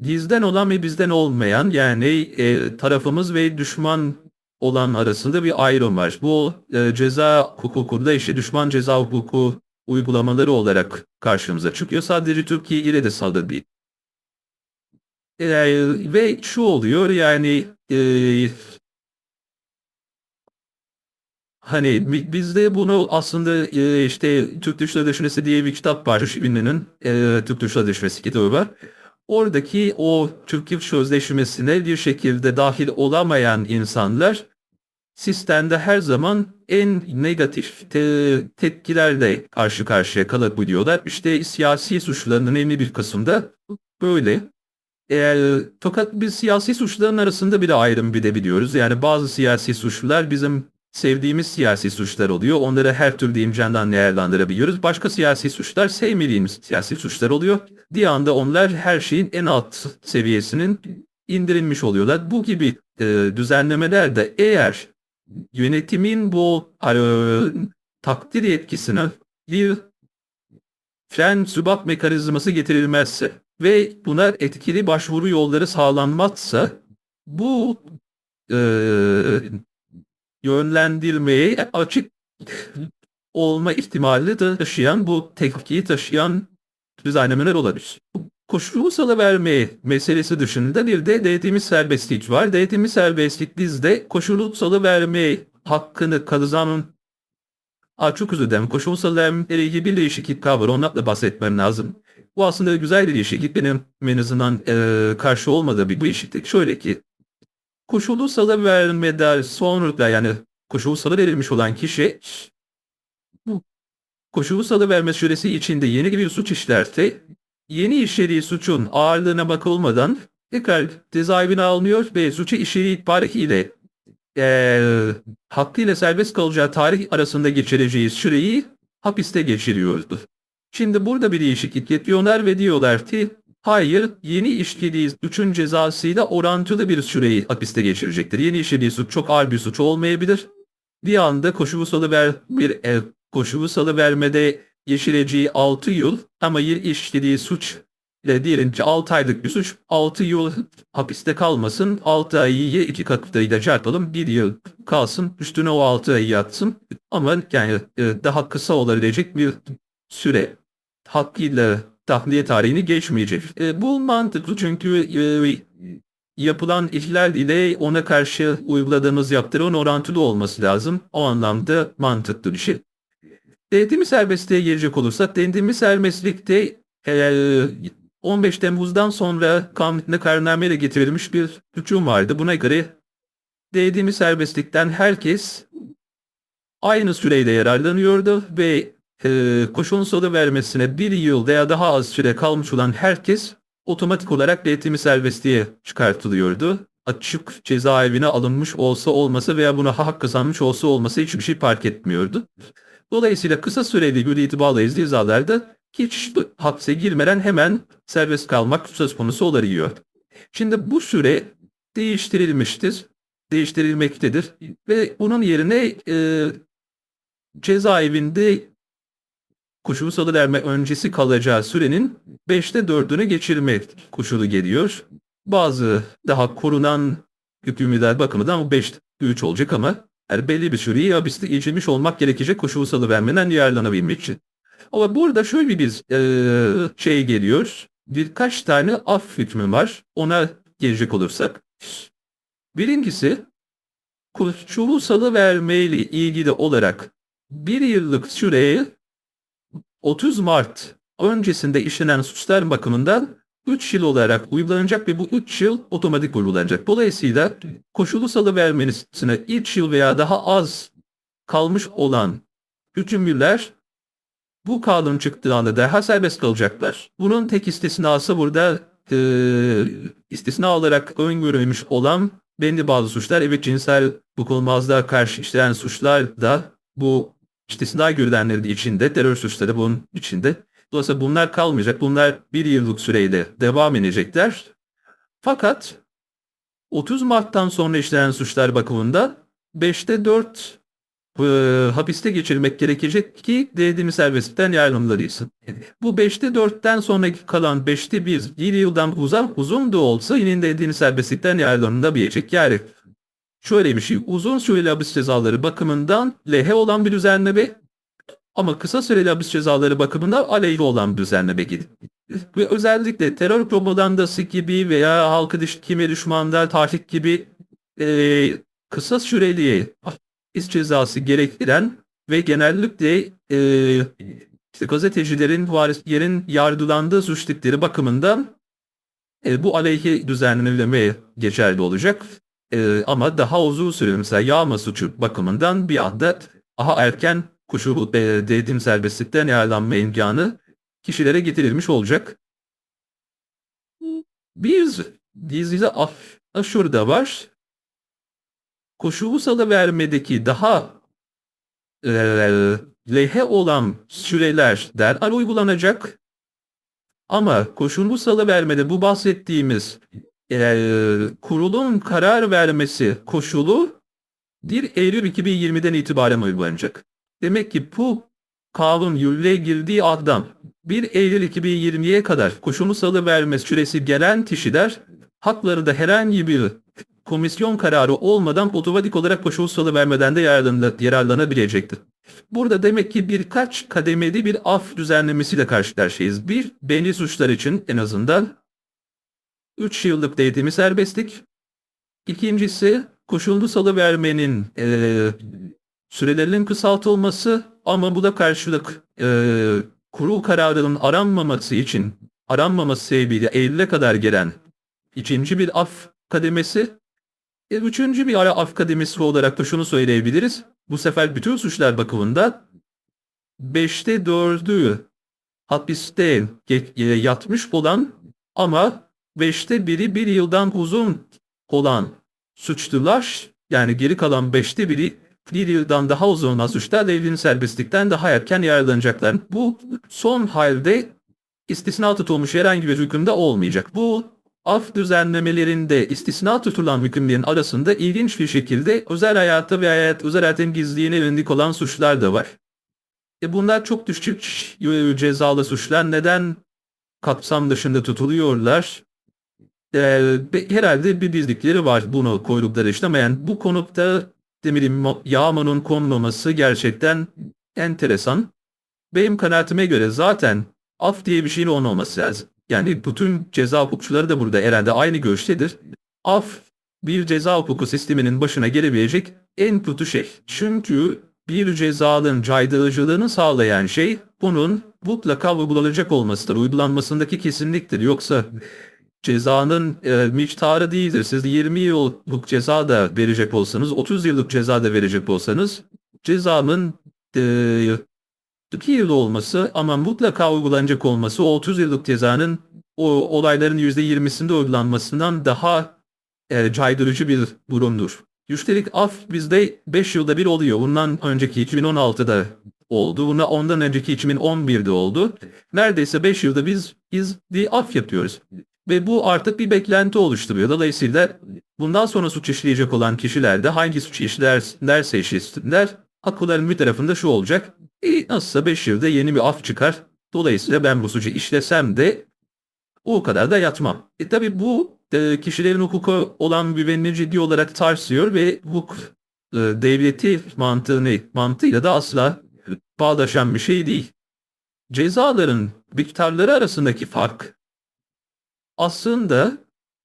bizden olan ve bizden olmayan yani e, tarafımız ve düşman olan arasında bir ayrım var. Bu e, ceza hukukunda işte düşman ceza hukuku uygulamaları olarak karşımıza çıkıyor. Sadece Türkiye ile de saldırı değil. E, ve şu oluyor yani e, Hani bi- bizde bunu aslında e, işte Türk Dış Sözleşmesi diye bir kitap var. Şivinli'nin e, Türk Dış Sözleşmesi kitabı var. Oradaki o Türk Dış Sözleşmesi'ne bir şekilde dahil olamayan insanlar sistemde her zaman en negatif te- tepkilerle karşı karşıya kalabiliyorlar. İşte siyasi suçların önemli bir kısmında böyle. Eğer, fakat biz siyasi suçların arasında bir ayrım bilebiliyoruz. Yani bazı siyasi suçlular bizim sevdiğimiz siyasi suçlar oluyor. Onları her türlü imkandan değerlendirebiliyoruz. Başka siyasi suçlar sevmediğimiz siyasi suçlar oluyor. Bir anda onlar her şeyin en alt seviyesinin indirilmiş oluyorlar. Bu gibi e, düzenlemeler de eğer yönetimin bu e, takdir yetkisine bir fren sübap mekanizması getirilmezse ve buna etkili başvuru yolları sağlanmazsa bu e, yönlendirmeye açık olma ihtimali de taşıyan bu tepkiyi taşıyan düzenlemeler olabilir. Koşulu salıverme meselesi dışında bir de denetimi serbestlik var. Denetimi serbestlik bizde koşulu salıverme hakkını kazanın Aa, çok özür dilerim. Koşul salıvermeyle ilgili bir değişiklik var. Ondan da bahsetmem lazım. Bu aslında güzel bir değişiklik. Benim en azından eee, karşı olmadığı bir değişiklik. Şöyle ki koşulu salı vermeden sonra yani koşulu salı verilmiş olan kişi bu koşulu salı verme süresi içinde yeni bir suç işlerse yeni işlediği suçun ağırlığına bakılmadan tekrar cezaevine alınıyor ve suçu işlediği itibariyle eee hakkıyla serbest kalacağı tarih arasında geçireceği süreyi hapiste geçiriyordu. Şimdi burada bir değişiklik yapıyorlar ve diyorlar ki hayır yeni işlediği suçun cezasıyla orantılı bir süreyi hapiste geçirecektir. Yeni işlediği suç çok ağır bir suç olmayabilir. Bir anda koşulu salıver bir e, koşulu salıvermede geçireceği 6 yıl ama yeni işlediği suç ile diyelim ki 6 aylık bir suç 6 yıl hapiste kalmasın 6 ayı 2 katıyla çarpalım 1 yıl kalsın üstüne o 6 ayı yatsın ama yani e, daha kısa olabilecek bir süre hakkıyla tahliye tarihini geçmeyecek. E, bu mantıklı çünkü e, yapılan ihlal ile ona karşı uyguladığımız yaptırımın orantılı olması lazım. O anlamda mantıklı bir şey. Denetimi serbestliğe gelecek olursak denetimi serbestlikte e, 15 Temmuz'dan sonra kanunla kararnameyle getirilmiş bir hüküm vardı. Buna göre denetimi serbestlikten herkes aynı süreyle yararlanıyordu ve e, koşulun salı vermesine bir yıl veya daha az süre kalmış olan herkes otomatik olarak denetimi serbestliğe çıkartılıyordu. Açık cezaevine alınmış olsa olması veya buna hak kazanmış olsa olması hiçbir şey fark etmiyordu. Dolayısıyla kısa süreli hürriyeti bağlı cezalarda hiç hapse girmeden hemen serbest kalmak söz konusu olabiliyor. Şimdi bu süre değiştirilmiştir, değiştirilmektedir ve bunun yerine e, cezaevinde koşulu salıverme öncesi kalacağı sürenin 5'te 4'üne geçirme koşulu geliyor. Bazı daha korunan hükümlüler bakımından bu 5'te 3 olacak ama her belli bir süreyi hapiste geçirmiş olmak gerekecek koşulu salıvermeden yararlanabilmek için. Ama burada şöyle bir e, şey geliyor. Birkaç tane af hükmü var. Ona gelecek olursak. Birincisi koşulu salıvermeyle ilgili olarak bir yıllık süreyi 30 Mart öncesinde işlenen suçlar bakımından 3 yıl olarak uygulanacak ve bu 3 yıl otomatik uygulanacak. Dolayısıyla koşulu salıvermesine 3 yıl veya daha az kalmış olan hükümlüler bu kanun çıktığı anda daha serbest kalacaklar. Bunun tek istisnası burada e, istisna olarak öngörülmüş olan belli bazı suçlar. Evet cinsel dokunulmazlığa karşı işlenen suçlar da bu istisna görülenleri de içinde, terör suçları bunun içinde. Dolayısıyla bunlar kalmayacak. Bunlar bir yıllık süreyle devam edecekler. Fakat 30 Mart'tan sonra işlenen suçlar bakımında 5'te 4 e, hapiste geçirmek gerekecek ki dediğimiz serbestlikten yararlanmalıyız. Bu 5'te 4'ten sonraki kalan 5'te 1, 1 yıldan uzun, uzun da olsa yine dediğiniz serbestlikten yararlanılabilecek. Yani şöyle bir şey, uzun süreli hapis cezaları bakımından lehe olan bir düzenleme ama kısa süreli hapis cezaları bakımından aleyhi olan bir düzenleme gibi. Ve özellikle terör propagandası gibi veya halkı düş kime düşmanlar tahrik gibi e, kısa süreli hapis cezası gerektiren ve genellikle e, işte gazetecilerin, varislerin yargılandığı suçlukları bakımından e, bu aleyhi düzenlemeye geçerli olacak. E, ama daha uzun süre mesela yağma suçu bakımından bir anda daha erken kuşu e, dediğim serbestlikten yararlanma imkanı kişilere getirilmiş olacak. Bir dizide af, şurada var. Koşulu salıvermedeki daha e, lehe olan süreler derhal uygulanacak. Ama koşullu salıvermede bu bahsettiğimiz e, kurulun karar vermesi koşulu 1 Eylül 2020'den itibaren uygulanacak. Demek ki bu kanun yürürlüğe girdiği adam 1 Eylül 2020'ye kadar koşullu salıverme süresi gelen kişiler hakları da herhangi bir komisyon kararı olmadan otomatik olarak koşul salıvermeden de yararlanabilecektir. Burada demek ki birkaç kademeli bir af düzenlemesiyle karşı karşıyayız. Bir, belli suçlar için en azından 3 yıllık dediğimiz serbestlik. İkincisi, koşullu salıvermenin e, sürelerinin kısaltılması ama bu da karşılık e, kurul kararının aranmaması için aranmaması sebebiyle Eylül'e kadar gelen ikinci bir af kademesi. E, üçüncü bir ara af kademesi olarak da şunu söyleyebiliriz. Bu sefer bütün suçlar bakımında 5'te 4'ü hapiste yatmış olan ama 5'te biri bir yıldan uzun olan suçlular yani geri kalan 5'te biri bir yıldan daha uzun olan suçlar evliliğin serbestlikten daha erken yararlanacaklar. Bu son halde istisna tutulmuş herhangi bir hükümde olmayacak. Bu af düzenlemelerinde istisna tutulan hükümlerin arasında ilginç bir şekilde özel hayatı ve hayat, özel hayatın gizliliğine yönelik olan suçlar da var. E bunlar çok düşük cezalı suçlar. Neden kapsam dışında tutuluyorlar? E, herhalde bir bizdikleri var bunu koydukları işlemeyen. Bu konuda demirim yağmanın konulması gerçekten enteresan. Benim kanaatime göre zaten af diye bir şeyin olmaması lazım. Yani bütün ceza hukukçuları da burada herhalde aynı görüştedir. Af bir ceza hukuku sisteminin başına gelebilecek en kötü şey. Çünkü bir cezanın caydırıcılığını sağlayan şey bunun mutlaka uygulanacak olmasıdır. Uygulanmasındaki kesinliktir. Yoksa cezanın e, miktarı değildir. Siz 20 yıllık ceza da verecek olsanız, 30 yıllık ceza da verecek olsanız cezanın e, 2 yıl olması ama mutlaka uygulanacak olması o 30 yıllık cezanın o olayların %20'sinde uygulanmasından daha e, caydırıcı bir durumdur. Üstelik af bizde 5 yılda bir oluyor. Bundan önceki 2016'da oldu. Buna ondan önceki 2011'de oldu. Neredeyse 5 yılda biz, biz bir af yapıyoruz. Ve bu artık bir beklenti oluşturuyor. Dolayısıyla bundan sonra suç işleyecek olan kişiler de hangi suç işlerlerse işlesinler haklıların bir tarafında şu olacak. E, nasılsa 5 yılda yeni bir af çıkar. Dolayısıyla ben bu suçu işlesem de o kadar da yatmam. E tabi bu e, kişilerin hukuka olan güvenini ciddi olarak tarsıyor ve hukuk e, devleti mantığını, mantığıyla da asla bağdaşan bir şey değil. Cezaların miktarları arasındaki fark aslında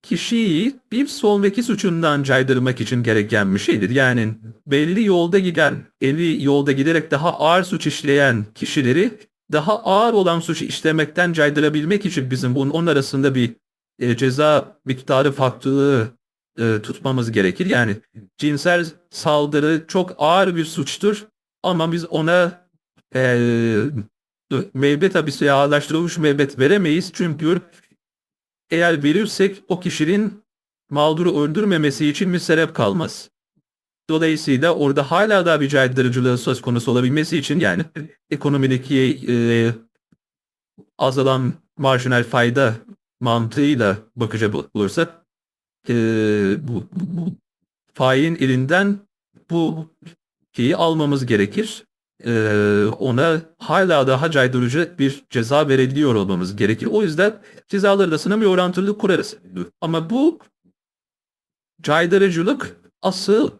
kişiyi bir sonraki suçundan caydırmak için gereken bir şeydir. Yani belli yolda giden, eli yolda giderek daha ağır suç işleyen kişileri daha ağır olan suçu işlemekten caydırabilmek için bizim bunun onun arasında bir e, ceza miktarı farklılığı e, tutmamız gerekir. Yani cinsel saldırı çok ağır bir suçtur ama biz ona e, müebbet hapisi ağırlaştırılmış müebbet veremeyiz çünkü eğer verirsek o kişinin mağduru öldürmemesi için bir sebep kalmaz. Dolayısıyla orada hala da bir caydırıcılığı söz konusu olabilmesi için yani ekonomideki e, azalan marjinal fayda mantığıyla bakacak olursak e, bu, bu, bu failin elinden bu şeyi almamız gerekir. Ee, ona hala daha caydırıcı bir ceza veriliyor olmamız gerekir. O yüzden cezalar arasında bir orantılılık kurarız. Ama bu caydırıcılık asıl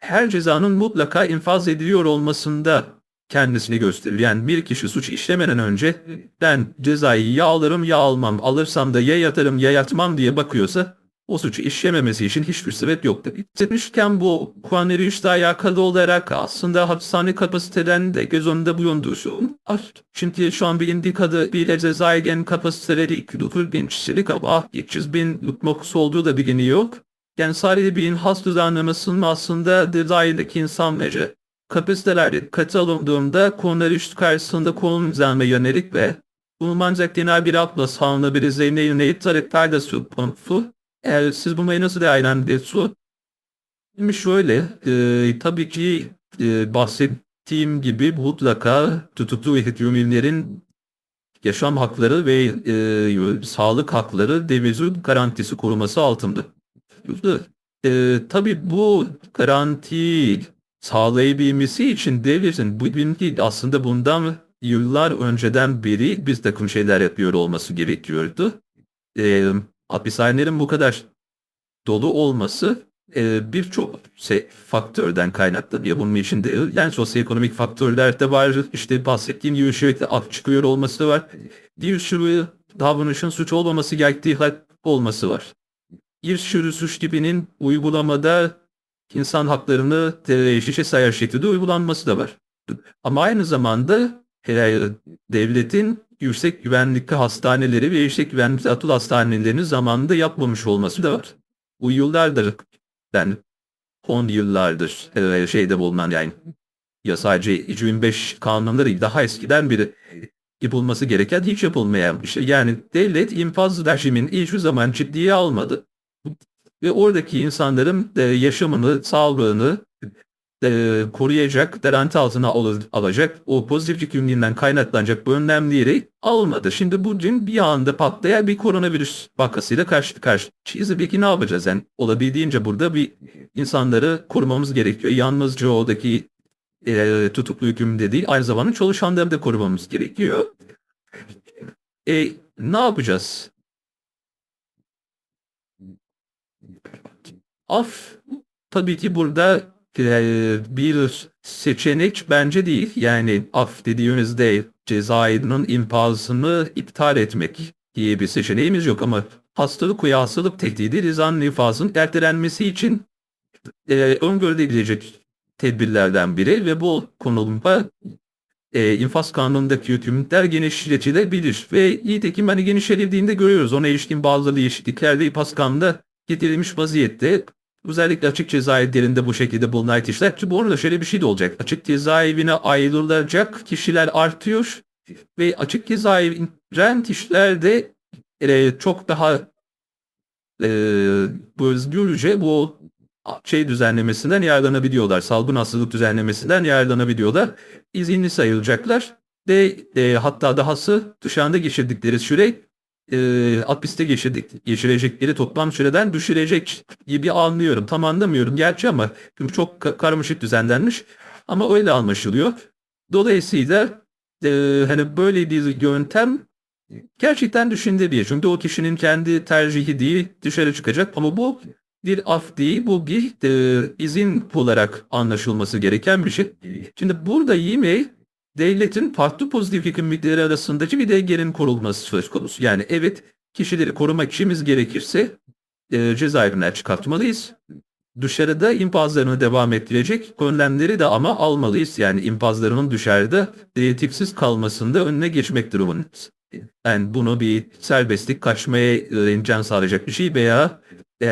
her cezanın mutlaka infaz ediliyor olmasında kendisini gösterir. Yani bir kişi suç işlemeden önce ben cezayı ya alırım ya almam, alırsam da ya yatarım ya yatmam diye bakıyorsa o suçu işlememesi için hiçbir sebep yoktur. Demişken bu Kuaneri alakalı olarak aslında hapishane kapasitelerini de göz önünde bulundursun. Çünkü şu an bilindiği kadarıyla cezaevi kapasiteleri 200 bin kişilik ama 300 bin nüfus olduğu da biliniyor. Yani sadece bir has düzenlemesinin aslında cezaevindeki insanları kapasiteler katı alındığında üst karşısında konu düzenme yönelik ve bulunmayacak genel bir atla sağlanabilir üzerine yönelik talepler de söz Eğer siz bunu nasıl değerlendiriyorsunuz? Şimdi şöyle, e, tabii ki e, bahsettiğim gibi mutlaka tutuklu ve hükümlülerin yaşam hakları ve e, sağlık hakları devletin garantisi koruması altında. E, tabii bu garanti sağlayabilmesi için devletin bu bilgi aslında bundan yıllar önceden beri bir takım şeyler yapıyor olması gerekiyordu. E, hapishanelerin bu kadar dolu olması e, birçok şey, faktörden kaynaklanıyor. Bunun içinde yani sosyoekonomik faktörler de var. İşte bahsettiğim gibi sürekli af çıkıyor olması var. Bir sürü davranışın suç olmaması gerektiği olması var. Bir sürü suç tipinin uygulamada insan haklarını şişe sayar şekilde uygulanması da var. Ama aynı zamanda devletin yüksek güvenlikli hastaneleri ve yüksek güvenlikli atıl hastanelerinin zamanında yapmamış olması da var. Bu yıllardır yani 10 yıllardır e, şeyde bulunan yani ya sadece 2005 kanununda değil daha eskiden biri yapılması gereken hiç yapılmayan bir şey. Yani devlet infaz rejimin hiçbir zaman ciddiye almadı. Ve oradaki insanların e, yaşamını, sağlığını e, koruyacak, garanti altına al alacak, o pozitif yükümlülüğünden kaynaklanacak bu önlemleri almadı. Şimdi bugün bir anda patlayan bir koronavirüs vakasıyla karşı karşıyayız. Peki ne yapacağız? Yani olabildiğince burada bir insanları korumamız gerekiyor. Yalnızca oradaki e, tutuklu hükümlü değil, aynı zamanda çalışanları da korumamız gerekiyor. E, ne yapacağız? Af tabii ki burada bir seçenek bence değil. Yani af dediğimizde cezaevinin infazını iptal etmek diye bir seçeneğimiz yok ama hastalık ve hastalık tehdidi cezanın infazın ertelenmesi için e, öngörülebilecek tedbirlerden biri ve bu konulumda e, infaz kanunundaki hükümler genişletilebilir ve nitekim hani genişletildiğinde görüyoruz. Ona ilişkin bazı değişiklikler de infaz kanununda getirilmiş vaziyette. Özellikle açık cezaevlerinde bu şekilde bulunan kişiler. Çünkü bu arada şöyle bir şey de olacak. Açık cezaevine ayrılacak kişiler artıyor ve açık cezaevinden kişiler de e, çok daha e, bu özgürce bu şey düzenlemesinden yararlanabiliyorlar. Salgın hastalık düzenlemesinden yararlanabiliyorlar. İzinli sayılacaklar ve e, hatta dahası dışarıda geçirdikleri süre e, hapiste geçirdik, geçirecekleri toplam süreden düşürecek gibi anlıyorum. Tam anlamıyorum gerçi ama çok karmaşık düzenlenmiş. Ama öyle anlaşılıyor. Dolayısıyla e, hani böyle bir yöntem gerçekten düşünülebilir. Çünkü o kişinin kendi tercihi değil dışarı çıkacak ama bu bir af değil bu bir e, izin olarak anlaşılması gereken bir şey. Şimdi burada yine devletin farklı pozitif yükümlülükleri arasındaki bir dengenin kurulması söz konusu. Yani evet kişileri korumak işimiz gerekirse e, cezaevinden çıkartmalıyız. Dışarıda infazlarını devam ettirecek önlemleri de ama almalıyız. Yani infazlarının dışarıda denetimsiz kalmasında önüne geçmek durumundayız. Yani bunu bir serbestlik kaçmaya imkan sağlayacak bir şey veya e,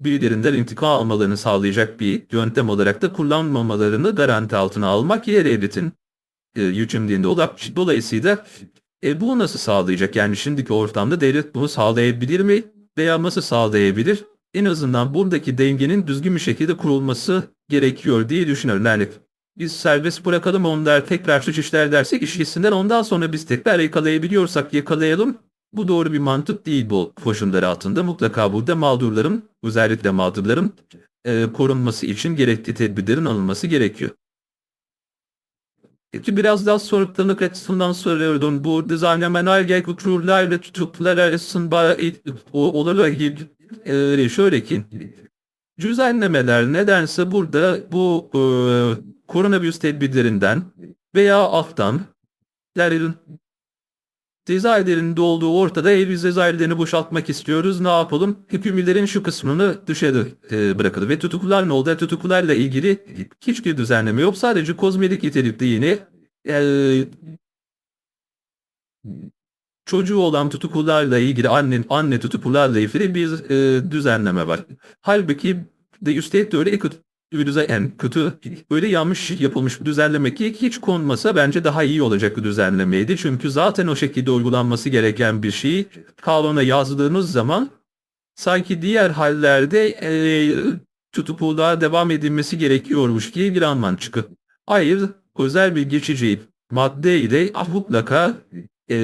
birilerinden intikam almalarını sağlayacak bir yöntem olarak da kullanmamalarını garanti altına almak yer devletin e, yükümlülüğünde olacak. Dolayısıyla e, bu nasıl sağlayacak? Yani şimdiki ortamda devlet bunu sağlayabilir mi? Veya nasıl sağlayabilir? En azından buradaki dengenin düzgün bir şekilde kurulması gerekiyor diye düşünüyorum. Yani biz serbest bırakalım onlar tekrar suç işler dersek işgisinden ondan sonra biz tekrar yakalayabiliyorsak yakalayalım. Bu doğru bir mantık değil bu koşullar altında. Mutlaka burada mağdurların, özellikle mağdurların e, korunması için gerekli tedbirlerin alınması gerekiyor. Biraz daha soruklarını açısından soruyordum. Bu düzenlemeler gerekliler ve tutuklular arasında olarak e, şöyle ki düzenlemeler nedense burada bu e, koronavirüs tedbirlerinden veya aftan cezaevlerinde olduğu ortada e, biz boşaltmak istiyoruz. Ne yapalım? Hükümlülerin şu kısmını dışarı e, bırakalım. Ve tutuklular ne oldu? Tutuklularla ilgili hiçbir düzenleme yok. Sadece kozmetik nitelikte yine e, çocuğu olan tutuklularla ilgili anne, anne tutuklularla ilgili bir e, düzenleme var. Halbuki de üstelik de öyle düzen, yani kötü, öyle yanlış yapılmış bir düzenleme ki hiç konmasa bence daha iyi olacak bir düzenlemeydi. Çünkü zaten o şekilde uygulanması gereken bir şeyi kanuna yazdığınız zaman sanki diğer hallerde e, tutukluğa devam edilmesi gerekiyormuş gibi bir anlam çıkıyor. Hayır, özel bir geçici madde ile mutlaka e,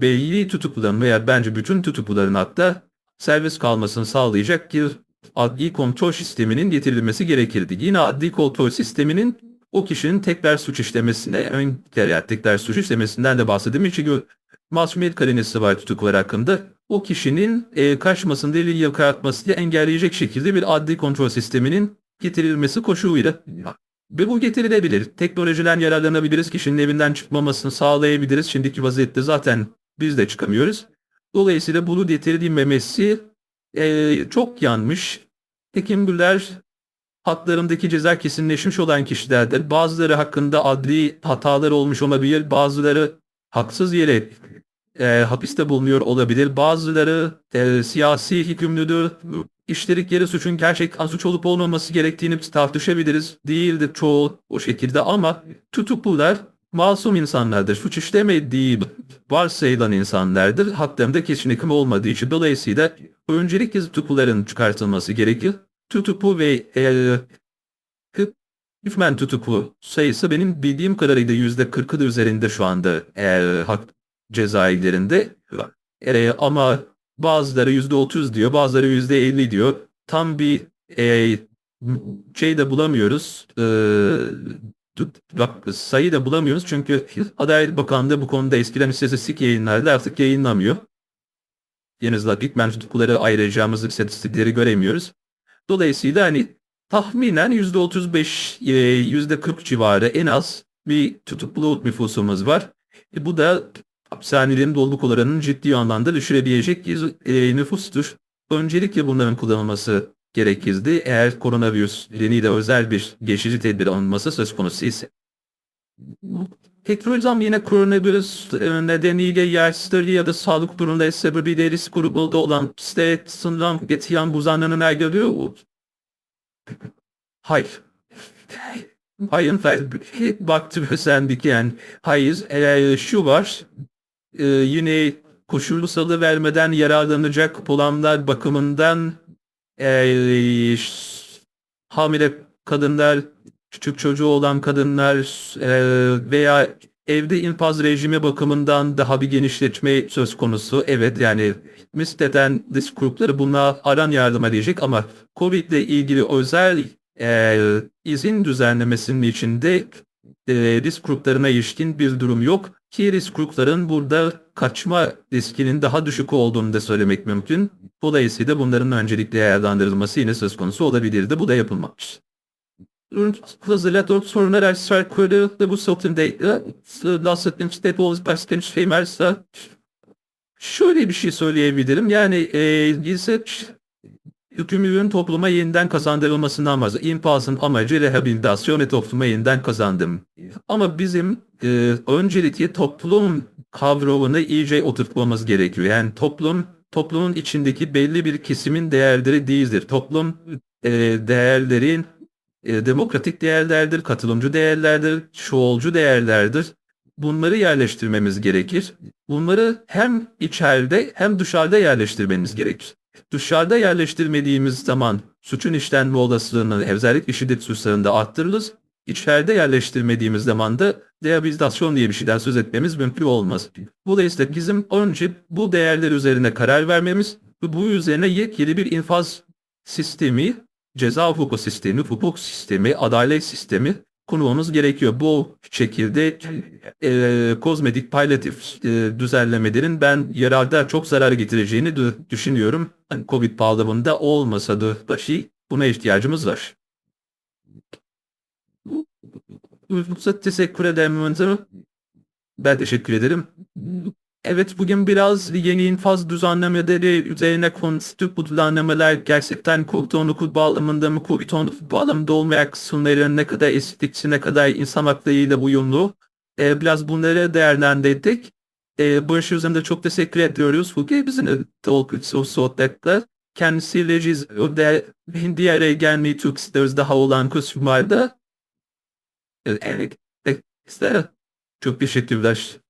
belli tutukluların veya bence bütün tutukluların hatta serbest kalmasını sağlayacak bir adli kontrol sisteminin getirilmesi gerekirdi. Yine adli kontrol sisteminin o kişinin tekrar suç işlemesine, ön, yani tekrar suç işlemesinden de bahsedeyim. Çünkü masumiyet karinesi var tutuklular hakkında. O kişinin e, kaçmasını, delil yakaratmasını engelleyecek şekilde bir adli kontrol sisteminin getirilmesi koşuluyla ve bu getirilebilir. Teknolojiden yararlanabiliriz. Kişinin evinden çıkmamasını sağlayabiliriz. Şimdiki vaziyette zaten biz de çıkamıyoruz. Dolayısıyla bunu getirilmemesi e, çok yanlış. Tekin Güler haklarındaki ceza kesinleşmiş olan kişilerdir. Bazıları hakkında adli hatalar olmuş olabilir. Bazıları haksız yere e, hapiste bulunuyor olabilir. Bazıları e, siyasi hükümlüdür. İşledikleri suçun gerçekten suç olup olmaması gerektiğini tartışabiliriz. Değildir çoğu o şekilde ama tutuklular masum insanlardır. Suç işlemediği varsayılan insanlardır. Haklarında kesinlikle olmadığı için dolayısıyla öncelikle tutukluların çıkartılması gerekir. Tutuklu ve e, hükmen tutuklu sayısı benim bildiğim kadarıyla yüzde kırkın üzerinde şu anda e, hak cezaevlerinde. E, ama bazıları yüzde otuz diyor, bazıları yüzde elli diyor. Tam bir e, şey de bulamıyoruz. E, bak sayı da bulamıyoruz çünkü Adalet Bakanlığı bu konuda eskiden istatistik yayınlardı artık yayınlamıyor. Azından hükmen tutukluları ayıracağımız istatistikleri göremiyoruz. Dolayısıyla hani tahminen %35, %40 civarı en az bir tutuklu nüfusumuz var. E, bu da hapishanelerin doluluk oranını ciddi anlamda düşürebilecek bir e, nüfustur. Öncelikle bunların kullanılması gerekirdi. Eğer koronavirüs nedeniyle özel bir geçici tedbir alınması söz konusu ise. Petrolizm yine koronavirüs nedeniyle yaşları ya da sağlık durumunda sebebiyle risk grubunda olan site sınırlan getiren buzanlarına geliyor. Hayır. Hayır, hayır. Baktım özendik yani. Hayır, e, şu var. E, yine koşullu salı vermeden yararlanacak olanlar bakımından e, hamile kadınlar, küçük çocuğu olan kadınlar e, veya evde infaz rejimi bakımından daha bir genişletme söz konusu. Evet yani nispeten risk grupları buna aran yardım edecek ama Covid ile ilgili özel e, izin düzenlemesinin içinde e, risk gruplarına ilişkin bir durum yok. Ki risk grupların burada kaçma riskinin daha düşük olduğunu da söylemek mümkün. Dolayısıyla bunların öncelikle değerlendirilmesi yine söz konusu olabilirdi. Bu da yapılmamış. Hızlıca sorunlar aşağı yukarı bu satımda Lasset'in Staples şey varsa şöyle bir şey söyleyebilirim. Yani e, gizli hükümlülüğün topluma yeniden kazandırılmasından bahsediyor. İmpasın amacı rehabilitasyon ve topluma yeniden kazandım. Ama bizim e, öncelikle toplum kavramını iyice oturtmamız gerekiyor. Yani toplum toplumun içindeki belli bir kesimin değerleri değildir. Toplum e, değerlerin e, demokratik değerlerdir, katılımcı değerlerdir, çoğulcu değerlerdir. Bunları yerleştirmemiz gerekir. Bunları hem içeride hem dışarıda yerleştirmemiz gerekir. Dışarıda yerleştirmediğimiz zaman suçun işlenme olasılığını özellikle şiddet suçlarında arttırırız. İçeride yerleştirmediğimiz zaman da rehabilitasyon diye bir şeyden söz etmemiz mümkün olmaz. Dolayısıyla bizim önce bu değerler üzerine karar vermemiz ve bu üzerine yepyeni bir infaz sistemi ceza hukuku sistemi, hukuk sistemi, adalet sistemi kurmamız gerekiyor. Bu şekilde e, kozmetik palyatif e, düzenlemelerin ben yerelde çok zarar getireceğini dü- düşünüyorum. Hani Covid bağlamında olmasa da başı buna ihtiyacımız var. Teşekkür ederim. Ben teşekkür ederim. Evet bugün biraz yeni infaz düzenlemeleri üzerine konuştuk. Bu düzenlemeler gerçekten COVID-19 bağlamında mı, COVID-19 bağlamında olmayan kısımların ne kadar estetikçi, ne kadar insan haklarıyla uyumlu. Ee, biraz bunları değerlendirdik. Ee, iş üzerinde çok teşekkür ediyoruz. Bugün bizim Talk sohbetler. Kendisiyle Cizre'de diğer gelmeyi çok isteriz daha olan kısımlarda. Evet, evet, çok teşekkürler.